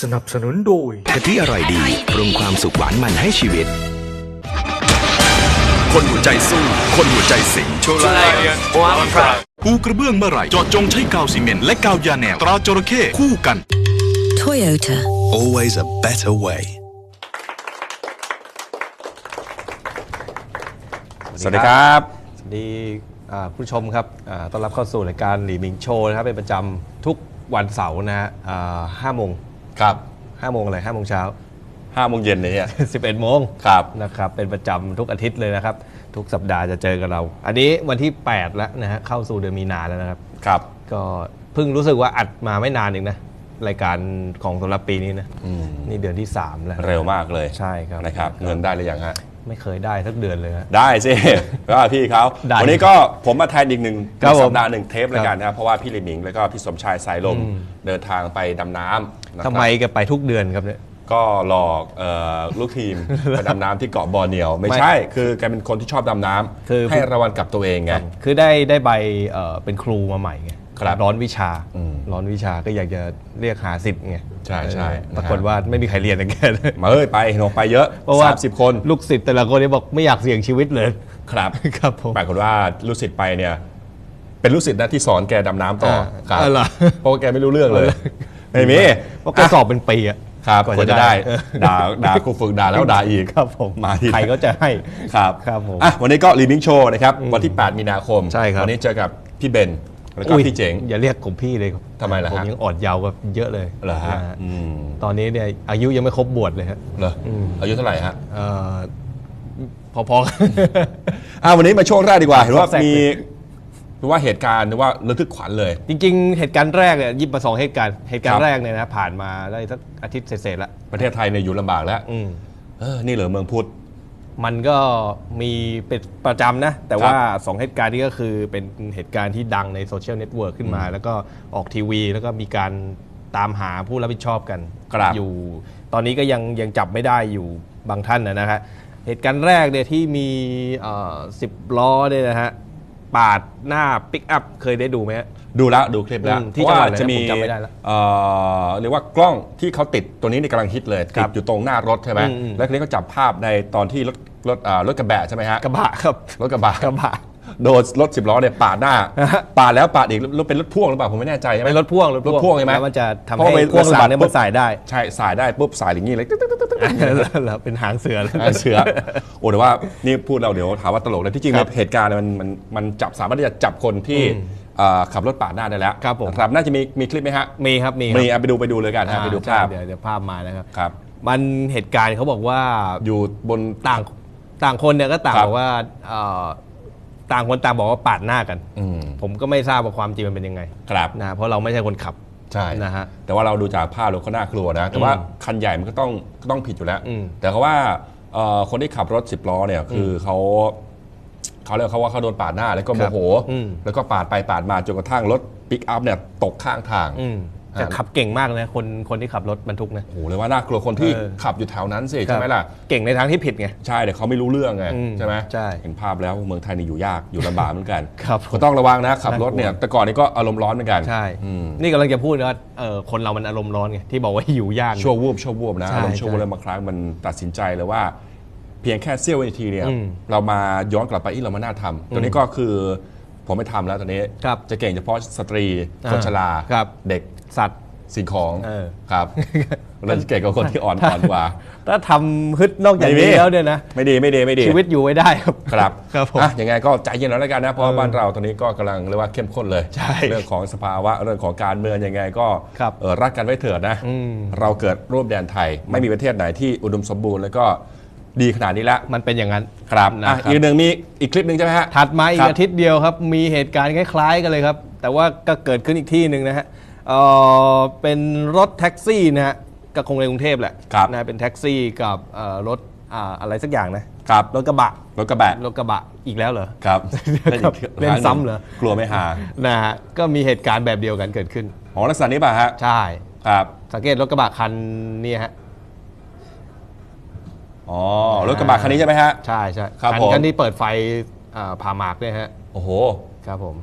สนับสนุนโดยกะทิอร่อยดีปรุงความสุขหวานมันให้ชีวิต คนหัวใจสู้ คนหัวใจสิงโชลายปูกระเบื้องเมื่อไหร่เจอดจงใช้กาวซีเมนต์และกาวยาแนวตราจระเข้คู่กัน Toyota. always a better way. สวัสดีครับ สวัสดีอ่าผู้ชมครับอ่าต้อนรับเข้าสู่รายการหลีมิงโชว์นะครับเป็นประจำทุกวันเสาร์นะฮะอ่าห้าโมง ครับห้าโมงอะไรห้าโมงเช้าห้าโมงเย็นเนี่ยสิบเอ็ดโมงครับนะครับเป็นประจำทุกอาทิตย์เลยนะครับ ทุกสัปดาห์จะเจอกับเรา อันนี้วันที่ 8 แล้วนะฮะเข้าสู่เดือนมีนาแล้วนะครับครับ ก็เพิ่งรู้สึกว่าอัดมาไม่นานเองนะรายการของสำหรับปีนี้นะนี่เดือนที่ 3 แล้วเร็วมากเลยใช่ครับนะครับ เงินได้หรือยังฮะ ไม่เคยได้สักเดือนเลยฮะ ได้สิ ก็พี่เขาได้วันนี้ก็ผมมาแทนอีกหนึ่งครับผมสัปดาห์หนึ่งเทปแล้วกันนะครับเพราะว่าพี่ลิมิง แล้วก็พี่สมชายสายลมเดินทางไปดำน้ำนะครับทำไมแกไปทุกเดือนครับเนี่ย ก็หลอกเอ่อลูกทีม ไปดำน้ำที่เกาะบอร์เนียว ไม่ไม่ใช่ คือแกเป็นคนที่ชอบดำน้ำคือให้ระวังกับตัวเองไง คือได้ได้ใบเอ่อเป็นครูมาใหม่ไงค รับร้อนวิชาอืมร้อนวิชาก็อยากจะเรียกหาสิทธิ์ไงใช่ใช่เออนะฮะปรากฏว่าไม่มีใครเรียนอย่างแกเลยมาเอ้ยไปหนกไปเยอะเพราะว่าสามสิบคนลูกศิษย์แต่ละคนนี่บอกไม่อยากเสี่ยงชีวิตเลยครับครับผมปรากฏว่าลูกศิษย์ไปเนี่ย เป็นลูกศิษย์นะที่สอนแกดำน้ำต่ออ่าครับอ๋อเหรอเพราะว่าแกไม่รู้เรื่องเลยไม่มีเพราะแกสอบเป็นปีอะครับกว่ากว่าจะจะได้ได้เออด่าด่าครูฝึกด่าแล้วด่าอีกครับผมมาทีใครก็จะให้ครับครับผมอะวันนี้ก็รีมิงโชว์นะครับวันที่ 8 มีนาคมใช่ครับวันนี้เจอกับพี่เบน แล้วก็อุ้ยพี่เจ๋งอย่าเรียกผมพี่เลยครับทำไมล่ะฮะผมยังอ่อนเยาว์กว่าเยอะเลยเหรอฮะนะฮะอืมตอนนี้เนี่ยอายุยังไม่ครบบวชเลยฮะเหรอออายุเท่าไหร่ฮะเอ่อพอๆกันอะวันนี้มาช่วงแรกดีกว่าเห็นว่าแทรกมีเลยหรือว่าเหตุการณ์หรือว่าระทึกขวัญเลย จริง ๆ เหตุการณ์แรกเนี่ยยิบมาสองเหตุการณ์เหตุการครัณ์บแรกเนี่ยนะผ่านมาได้สักอาทิตย์เศษๆแล้วประเทศไทยเนี่ยอยู่ลำบากแล้วอืมเออนี่เหรอเมืองพุทธ มันก็มีเป็นประจำนะ แต่ว่าสองเหตุการณ์นี้ก็คือเป็นเหตุการณ์ที่ดังในโซเชียลเน็ตเวิร์กขึ้นมา แล้วก็ออกทีวี แล้วก็มีการตามหาผู้รับผิดชอบกันครับอยู่ ตอนนี้ก็ยังยังจับไม่ได้อยู่บางท่านนะนะฮะเหตุการณ์แรกเนี่ยที่มีสิบล้อเนี่ยนะฮะปาดหน้าปิกอัพเคยได้ดูไหมฮะ ดูแล้วดูคลิปแล้วอืมที่เพราะว่าจังหวัดอะไรนะจะมีผมจำไม่ได้แล้วเอ่อเรียกว่ากล้องที่เขาติดตัวนี้ในกำลังฮิตเลยครัติบดอยู่ตรงหน้ารถใช่ไหมอืมอืม แล้วทีนี้ก็จับภาพในตอนที่รถรถอ่ารถกระบะใช่ไหมฮะกระบะครับรถกระบะกระบะ โดนรถสิบล้อเนี่ยปาดหน้าปาดแล้วปาดอีกแล้วเป็นรถพ่วงหรือเปล่าผมไม่แน่ใจใช่ไหม เป็นรถพ่วงรถพ่วงใช่ไหมแล้วมันจะทำเพราะให้ว่าพ่วงหลังเนี่ยรถมันสายได้ ใช่สายได้ปุ๊บสายอย่างนี้เลยตึ๊กตึ๊กตึ๊กตึ๊กตึ๊กแล้วเป็นหางเสือแล้วอ่าเสือโอ้แต่ว่านี่พูดเราเดี๋ยวถามว่าตลกเลยที่จริงครับ เหตุการณ์เนี่ยมันมันมันจับสามารถที่จะจับคนที่อ่า ขับรถปาดหน้าได้แล้วครับผมครับน่าจะมีมีคลิปไหมฮะมีครับมีมีอะไปดูไปดูเลยกันฮะไปดูภาพใช่เดี๋ยวเดี๋ยวภาพมานะครับครับ มันเหตุการณ์เขาบอกว่าอยู่บนต่างต่างคนเนี่ยก็ต่างครับบอกว่าเอ่อต่างคนต่างบอกว่าปาดหน้ากันอืมผมก็ไม่ทราบว่าความจริงมันเป็นยังไง ครับนะเพราะเราไม่ใช่คนขับใช่นะฮะแต่ว่าเราดูจากภาพเราก็น่ากลัวนะ แต่ว่าอืมคันใหญ่มันก็ต้องก็ต้องผิดอยู่แล้วอืมแต่เขาว่าเอ่อคนที่ขับรถสิบล้อเนี่ยคือเขา เขาเรียกเขาว่าเขาโดนปาดหน้าแล้วก็โมครับโหอืม แล้วก็ปาดไปปาดมาจนกระทั่งรถปิกอัพเนี่ยตกข้างทาง อืมแต่อ่าขับเก่งมากนะคนคนที่ขับรถบรรทุกนะ โอ้โหเลยว่าน่ากลัวคนที่เออ ขับอยู่แถวนั้นสิใช่ไหมล่ะ เก่งในทางที่ผิดไง ใช่แต่เขาไม่รู้เรื่องไงอืมใช่ไหมใช่เห็นภาพแล้วเมืองไทยนี่อยู่ยากอยู่ลำบากเหมือนกันครับก็ต้องระวังนะขับรถเนี่ยน่ากลัวแต่ก่อนนี่ก็อารมณ์ร้อนเหมือนกันใช่ อืมนี่กำลังจะพูดนะว่าเออคนเรามันอารมณ์ร้อนไงที่บอกว่าหิวยาก ชั่ววูบชั่ววูบนะใช่อารมณ์ชั่ววูบใช่ แล้วบางครั้งมันตัดสินใจเลยว่าเพียงแค่เสี้ยววินาทีเนี่ยอืมเรามาย้อนกลับไปอีเรามาน่าทำตัวนี้ก็คือผมไม่ทำแล้วตอนนี้ครับจะเก่งเฉพาะสตรีอ่าคนชราครับเด็กสัตว์สิ่งของเออครับเราจะเก่งกว่าคนที่อ่อนอ่อนกว่า ถ้าทำฮึดนอกจากไม่มีนี้แล้วเนี่ยนะไม่ดีไม่ดีไม่ดีชีวิตอยู่ไม่ได้ครับครับครับผมอะยังไงก็ใจเย็นหน่อยแล้วกันนะเพราะว่าบ้านเราตอนนี้ก็กำลังเรียกว่าเข้มข้นเลยใช่เรื่องของสภาวะเรื่องของการเมืองยังไงก็ครับเออรักกันไว้เถิดนะอืมเราเกิดร่วมแดนไทย ไม่มีประเทศไหนที่อุดมสมบูรณ์แล้วก็ ดีขนาดนี้แล้วมันเป็นอย่างนั้นครับนะอะครับ อีกหนึ่งมีอีกคลิปหนึ่งใช่ไหมฮะ ถัดมาอีครักบ อาทิตย์เดียวครับ มีเหตุการณ์คล้ายๆกันเลยครับ แต่ว่าก็เกิดขึ้นอีกที่หนึ่งนะฮะเอ่อเป็นรถแท็กซี่นะฮะก็คงในกรุงเทพแหละครับนะเป็นแท็กซี่กับเอ่อรถอ่าอะไรสักอย่างนะครับ รถกระบะรถกระบะรถกระบะอีกแล้วเหรอ ครับครับเล่นซ้ำเหรอ กลัวไม่หานะฮะก็มีเหตุการณ์แบบเดียวกันเกิดขึ้น ของลักษณะนี้ป่ะฮะใช่ ครับ สังเกตรถกระบะคันนี้ฮะ อ๋อรถกระบะคันนี้ใช่ไหมฮะ ใช่ใช่ครับคันผม คันที่เปิดไฟอ่าผ่าหมากเนี่ยฮะโอ้โหครับผม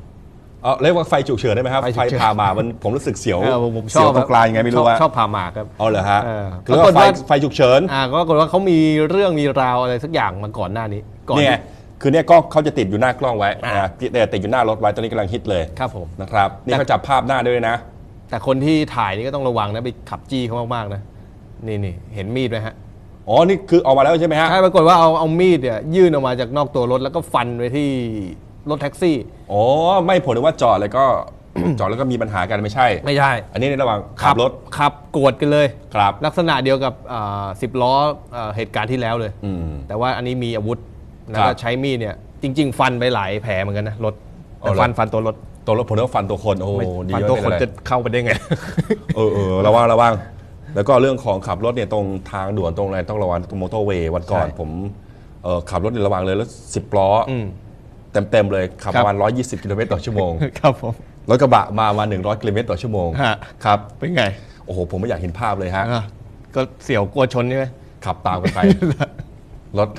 เออเรียกว่าไฟฉุกเฉินได้ไหมครับไฟฉุไฟกเฉิน ผ่ามามันผมรู้สึกเสียวเออผมผมชเสียอวบตรงกลางยังไงไม่รู้ชอบว่าชอบผ่าหมากครับเอาเหรอฮะเออคือว่าปรากฏไฟว่าไฟฉุกเฉินอ่าก็ปรากฏว่าเขามีเรื่องมีราวอะไรสักอย่างมาก่อนหน้านี้ก่อนเนี่ยคือเนี่ยก็เขาจะติดอยู่หน้ากล้องไว้อ่านะแต่ติดอยู่หน้ารถไว้ตอนนี้กำลังฮิตเลยครับผม นะครับนี่เขาจับภาพหน้าด้วยนะ แต่คนที่ถ่ายนี่ก็ต้องระวังนะไปขับจี้เขามากๆนะนี่นี่เห็นมีดไหมฮะ อ๋อ นี่คือออกมาแล้วใช่ไหมฮะ ใช่ปรากฏว่าเอาเอามีดเนี่ยยื่นออกมาจากนอกตัวรถแล้วก็ฟันไปที่รถแท็กซี่ อ๋อ ไม่ผลว่าจอดแล้วก็ จอดแล้วก็มีปัญหากันไม่ใช่ ไม่ใช่ อันนี้ในระหว่างขับรถ ขับกวดกันเลย ครับ ลักษณะเดียวกับสิบล้อเอ่อเหตุการณ์ที่แล้วเลย อืม แต่ว่าอันนี้มีอาวุธแล้วครัก็บใช้มีดเนี่ย จริง ๆ ฟันไปหลายแผลเหมือนกันนะรถเอาแต่เหรอ ฟันฟันตัวรถตัวรถผมนึกว่าฟันตัวคน โอ้ไม่ดีฟันไม่ตัวเป็คนไรจะเข้าไปได้ไง เออเออระวังระวัง แล้วก็เรื่องของขับรถเนี่ยตรงทางด่วนตรงอะไรต้องระวังตรงมอเตอร์เวย์วันก่อนใช่ผมเออขับรถเนี่ยระวังเลยแล้วสิบล้ออมเต็มเต็มๆเลยขับครัปบระมาณ120กิโลเมตรต่อชั่วโมงครับผม รถกระบะมามา100กิโลเมตรต่อชั่วโมงฮะ ครับเป็นไงโอ้โหผมไม่อยากเห็นภาพเลยฮะ อะก็เสี่ยวกลัวชนใช่ไหม ขับตามกันไป รถ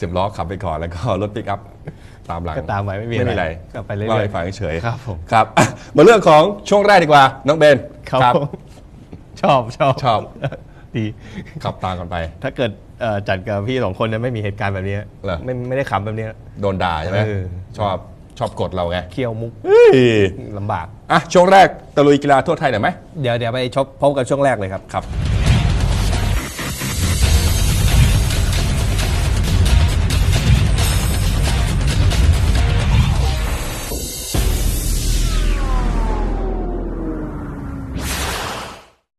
สิบล้อขับไปก่อนแล้วก็รถปิกอัพตามหลังก็ตามไปไม่มีไม่มีอะไรก็ไปเรื่อยๆล่าให้ฟังเฉยๆครับผม ครับอะมาเรื่องของช่วงแรกดีกว่า น้องเบนครับผม ชอบชอบชอบ ดีขับตามกันไป ถ้าเกิดเอ่อจัดกับพี่สองคนเนี่ยไม่มีเหตุการณ์แบบนี้เหรอ ไม่ไม่ได้ขำแบบนี้ โดนด่าใช่ไหมเออ ชอบชอบกดเราไงเคี่ยวมุกเฮ้ยลำบาก อะช่วงแรกตะลุยกีฬาทั่วไทยหน่อยไหมเดี๋ยวเดี๋ยวไปชบพบกับช่วงแรกเลยครับ ครับ